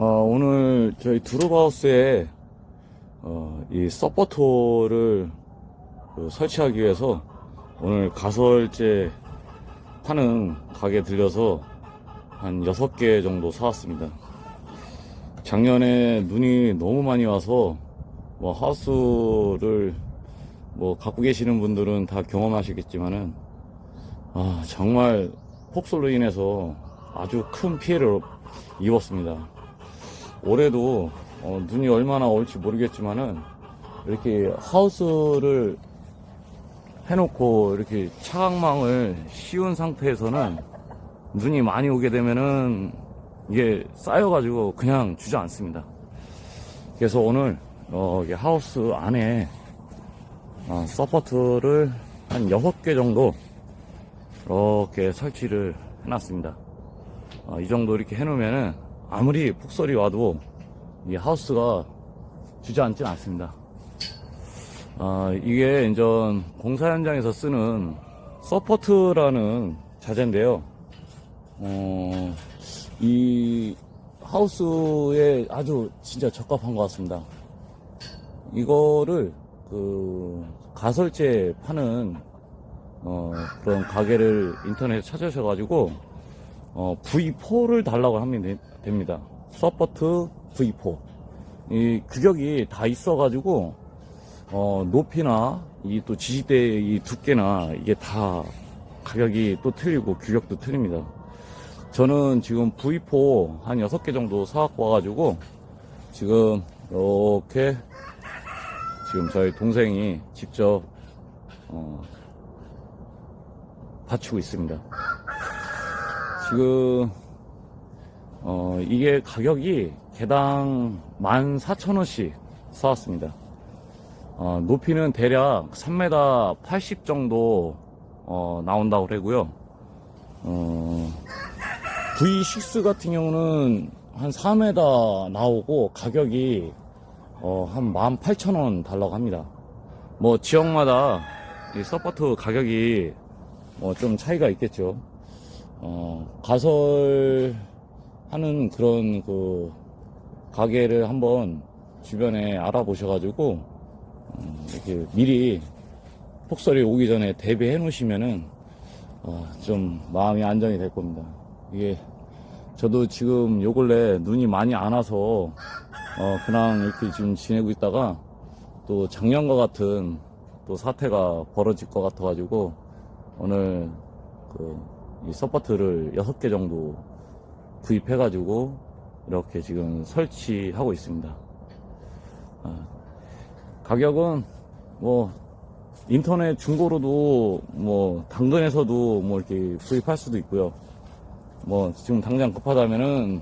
어, 오늘 저희 두루바우스에 어, 이 서포터를 그 설치하기 위해서 오늘 가설제 파는 가게 들려서 한 6개 정도 사왔습니다. 작년에 눈이 너무 많이 와서 뭐 하우스를 뭐 갖고 계시는 분들은 다 경험하시겠지만은 아, 정말 폭설로 인해서 아주 큰 피해를 입었습니다. 올해도 어, 눈이 얼마나 올지 모르겠지만은 이렇게 하우스를 해놓고 이렇게 차광망을 씌운 상태에서는 눈이 많이 오게 되면은 이게 쌓여가지고 그냥 주저앉습니다. 그래서 오늘 어, 하우스 안에 어, 서포트를 한 6개 정도 이렇게 설치를 해놨습니다. 어, 이 정도 이렇게 해놓으면은 아무리 폭설이 와도 이 하우스가 주저앉진 않습니다. 아, 이게 이제 공사 현장에서 쓰는 서포트라는 자재인데요. 어, 이 하우스에 아주 진짜 적합한 것 같습니다. 이거를 그 가설제 파는 어, 그런 가게를 인터넷에 찾으셔가지고 어, V4를 달라고 하면 되- 됩니다. 서포트 V4. 이 규격이 다 있어가지고 어, 높이나 이 또 지지대의 이 두께나 이게 다 가격이 또 틀리고 규격도 틀립니다. 저는 지금 V4 한 6개 정도 사갖고 와가지고 지금 이렇게 지금 저희 동생이 직접 어, 받치고 있습니다. 지금 어, 이게 가격이 개당 14,000원씩 사왔습니다. 어, 높이는 대략 3m 80 정도 어, 나온다고 그러고요. 어, V6 같은 경우는 한 4m 나오고 가격이 어, 한 18,000원 달라고 합니다. 뭐 지역마다 이 서포트 가격이 뭐 좀 차이가 있겠죠. 어, 가설 하는 그런 그 가게를 한번 주변에 알아보셔가지고 음, 이렇게 미리 폭설이 오기 전에 대비해 놓으시면은 어, 좀 마음이 안정이 될 겁니다. 이게 저도 지금 요 근래 눈이 많이 안 와서 어, 그냥 이렇게 지금 지내고 있다가 또 작년과 같은 또 사태가 벌어질 것 같아가지고 오늘 그 이 서포트를 6개 정도 구입해가지고 이렇게 지금 설치하고 있습니다. 아, 가격은 뭐 인터넷 중고로도 뭐 당근에서도 뭐 이렇게 구입할 수도 있고요. 뭐 지금 당장 급하다면은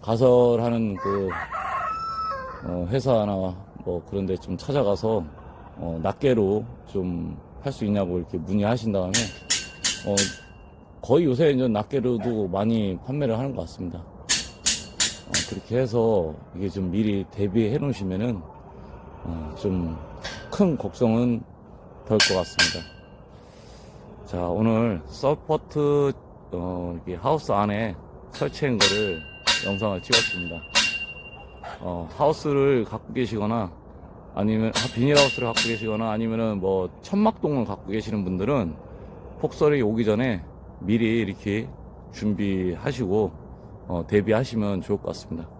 가설하는 그 어, 회사나 뭐 그런 데 좀 찾아가서 어, 낱개로 좀 할 수 있냐고 이렇게 문의하신 다음에 어, 거의 요새 이제 낱개로도 많이 판매를 하는 것 같습니다. 어, 그렇게 해서 이게 좀 미리 대비해 놓으시면은 어, 좀큰 걱정은 덜 것 같습니다. 자 오늘 서포트 어, 하우스 안에 설치한 거를 영상을 찍었습니다. 어, 하우스를 갖고 계시거나 아니면 아, 비닐하우스를 갖고 계시거나 아니면은 뭐 천막동을 갖고 계시는 분들은 폭설이 오기 전에 미리 이렇게 준비하시고 어, 대비하시면 좋을 것 같습니다.